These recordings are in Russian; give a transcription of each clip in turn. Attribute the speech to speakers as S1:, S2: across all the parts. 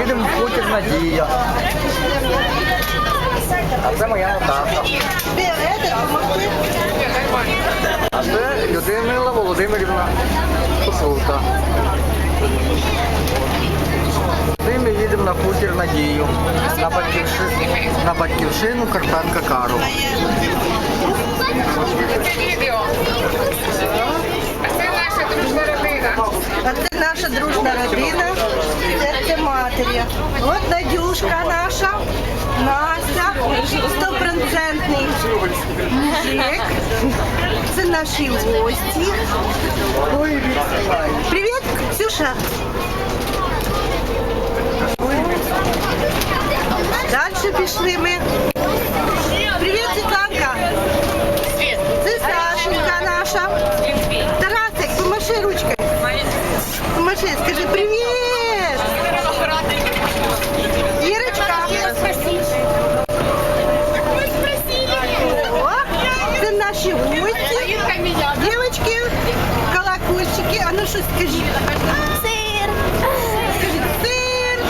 S1: Їдемо в хутір Надія. А це моя Наташа. А це Людмила Володимирівна Косулка. Ми ми їдемо на хутір Надію. На батьківщину, на батьківщину Карпенка Кару.
S2: матері. От Надюшка наша, Настя, стопроцентний мужик. Це наші гості. Привіт, Ксюша. Далі пішли ми. Привіт, Світланка. Це Сашенька наша. Тарасик, помаши ручкой. Помаши, скажи привет. Це наші гості. Девочки, колокольчики. А ну що скажи? Сир. Скажи, сир.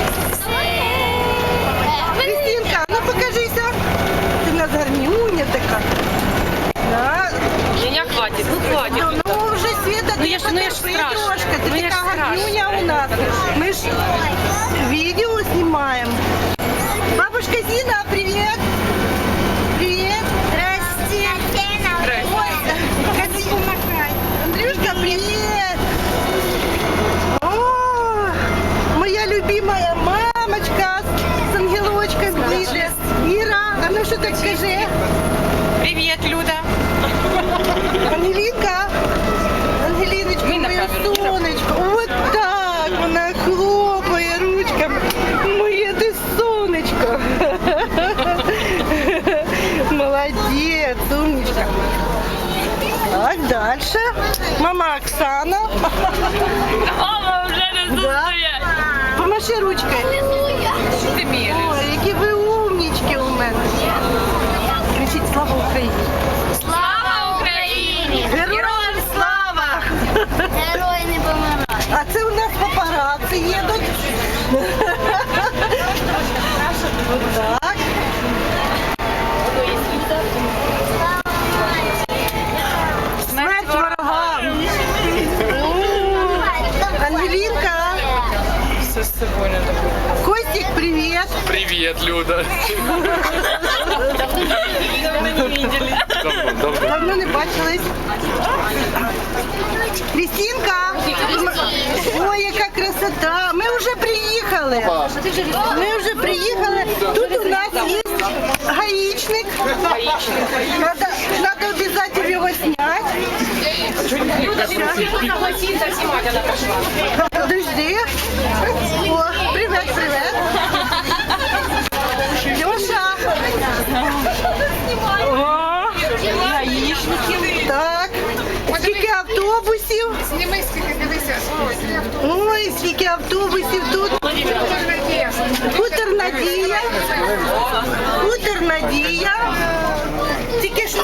S2: Кристинка, а ну покажися. В нас гарнюня така. Да.
S3: Меня хватит, ну хватит.
S2: Ну, ну уже Света,
S3: Ну,
S2: ты
S3: я ж- ну, я ж
S2: ты
S3: Ну, я ж
S2: такая
S3: страшна.
S2: гарнюня у нас. Мы ж любимая мамочка с ангелочком ближе. Ира, а ну что так скажи?
S3: Привет, Люда.
S2: Ангелінка, Ангеліночка,
S3: Ми на
S2: моє
S3: камеру, Іра.
S2: сонечко, от так вона хлопає ручками. Моє ти сонечко. Молодець, умничка. Так, дальше. Мама Оксана.
S3: Мама вже не
S2: Да. Слава Україні.
S4: Слава Україні!
S2: Героям слава!
S4: Герої не помирають.
S2: А це у нас папараці їдуть. Так. Смерть ворогам. Ангелінка,
S3: Все з собою буде.
S2: Костік, привіт.
S5: Привет, Люда.
S3: Давно не видели.
S5: Давно, давно.
S2: Давно не бачились. Крістінка. Ой, яка красота. Ми вже приїхали. Ми вже приїхали. Тут у нас є гаїчник. Надо, надо обязательно його зняти.
S3: Люда, ти всі согласиться знімати,
S6: Зніми скільки, дивися.
S2: Ой, скільки автобусів тут.
S6: Надія.
S2: Хутор Надія. Хутор Надія. Тільки що